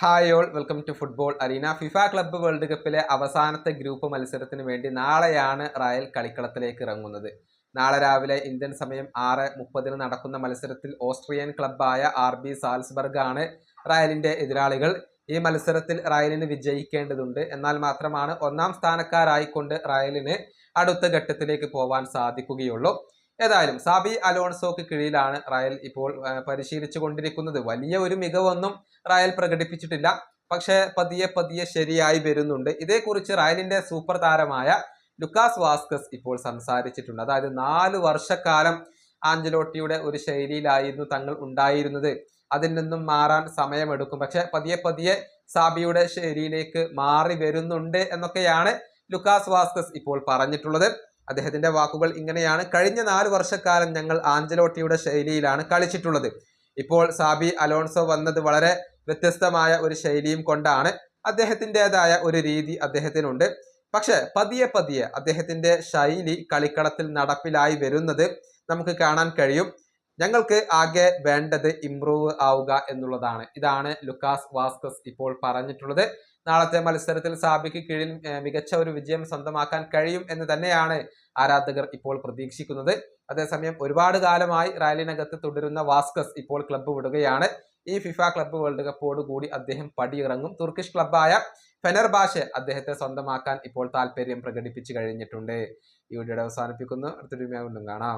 Hi all welcome to football arena. FIFA club world കപ്പിലെ അവസാനത്തെ group മത്സരത്തിന് വേണ്ടി നാളെയാണ് റയൽ കളിക്കളത്തിലേക്ക് ഇറങ്ങുന്നത്. നാളെ രാവിലെ ഇന്ത്യൻ സമയം ആറ് മുപ്പതിന് നടക്കുന്ന മത്സരത്തിൽ ഓസ്ട്രിയൻ ക്ലബ്ബായ ആർ ബി സാൽസ്ബർഗ് ആണ് റയലിന്റെ എതിരാളികൾ. ഈ മത്സരത്തിൽ റയലിന് വിജയിക്കേണ്ടതുണ്ട്. എന്നാൽ മാത്രമാണ് ഒന്നാം സ്ഥാനക്കാരായിക്കൊണ്ട് റയലിന് അടുത്ത ഘട്ടത്തിലേക്ക് പോവാൻ സാധിക്കുകയുള്ളൂ. ഏതായാലും സാബി അലോൺസോക്ക് കീഴിലാണ് റയൽ ഇപ്പോൾ പരിശീലിച്ചു കൊണ്ടിരിക്കുന്നത്. വലിയ ഒരു മികവൊന്നും റയൽ പ്രകടിപ്പിച്ചിട്ടില്ല. പക്ഷേ പതിയെ പതിയെ ശരിയായി വരുന്നുണ്ട്. ഇതേക്കുറിച്ച് റയലിന്റെ സൂപ്പർ താരമായ ലുക്കാസ് വാസ്കസ് ഇപ്പോൾ സംസാരിച്ചിട്ടുണ്ട്. അതായത് നാല് വർഷക്കാലം ആഞ്ചലോട്ടിയുടെ ഒരു ശൈലിയിലായിരുന്നു തങ്ങൾ ഉണ്ടായിരുന്നത്. അതിൽ നിന്നും മാറാൻ സമയമെടുക്കും. പക്ഷെ പതിയെ പതിയെ സാബിയുടെ ശൈലിയിലേക്ക് മാറി വരുന്നുണ്ട് എന്നൊക്കെയാണ് ലുക്കാസ് വാസ്കസ് ഇപ്പോൾ പറഞ്ഞിട്ടുള്ളത്. അദ്ദേഹത്തിന്റെ വാക്കുകൾ ഇങ്ങനെയാണ്. കഴിഞ്ഞ നാല് വർഷക്കാലം ഞങ്ങൾ ആഞ്ചലോട്ടിയുടെ ശൈലിയിലാണ് കളിച്ചിട്ടുള്ളത്. ഇപ്പോൾ സാബി അലോൺസോ വന്നത് വളരെ വ്യത്യസ്തമായ ഒരു ശൈലിയും കൊണ്ടാണ്. അദ്ദേഹത്തിന്റെതായ ഒരു രീതി അദ്ദേഹത്തിനുണ്ട്. പക്ഷേ പതിയെ പതിയെ അദ്ദേഹത്തിന്റെ ശൈലി കളിക്കളത്തിൽ നടപ്പിലായി വരുന്നത് നമുക്ക് കാണാൻ കഴിയും. ഞങ്ങൾക്ക് ആകെ വേണ്ടത് ഇംപ്രൂവ് ആവുക എന്നുള്ളതാണ്. ഇതാണ് ലുക്കാസ് വാസ്കസ് ഇപ്പോൾ പറഞ്ഞിട്ടുള്ളത്. നാളത്തെ മത്സരത്തിൽ സാബിക്ക് കീഴിൽ മികച്ച ഒരു വിജയം സ്വന്തമാക്കാൻ കഴിയും എന്ന് തന്നെയാണ് ആരാധകർ ഇപ്പോൾ പ്രതീക്ഷിക്കുന്നത്. അതേസമയം ഒരുപാട് കാലമായി റാലിനകത്ത് തുടരുന്ന വാസ്കസ് ഇപ്പോൾ ക്ലബ്ബ് വിടുകയാണ്. ഈ ഫിഫ ക്ലബ്ബ് വേൾഡ് കപ്പോട് കൂടി അദ്ദേഹം പടിയിറങ്ങും. തുർക്കിഷ് ക്ലബ്ബായ ഭാഷ അദ്ദേഹത്തെ സ്വന്തമാക്കാൻ ഇപ്പോൾ താല്പര്യം പ്രകടിപ്പിച്ചു കഴിഞ്ഞിട്ടുണ്ട്. ഈ വീഡിയോ അവസാനിപ്പിക്കുന്നു. അടുത്തൊരു കാണാം.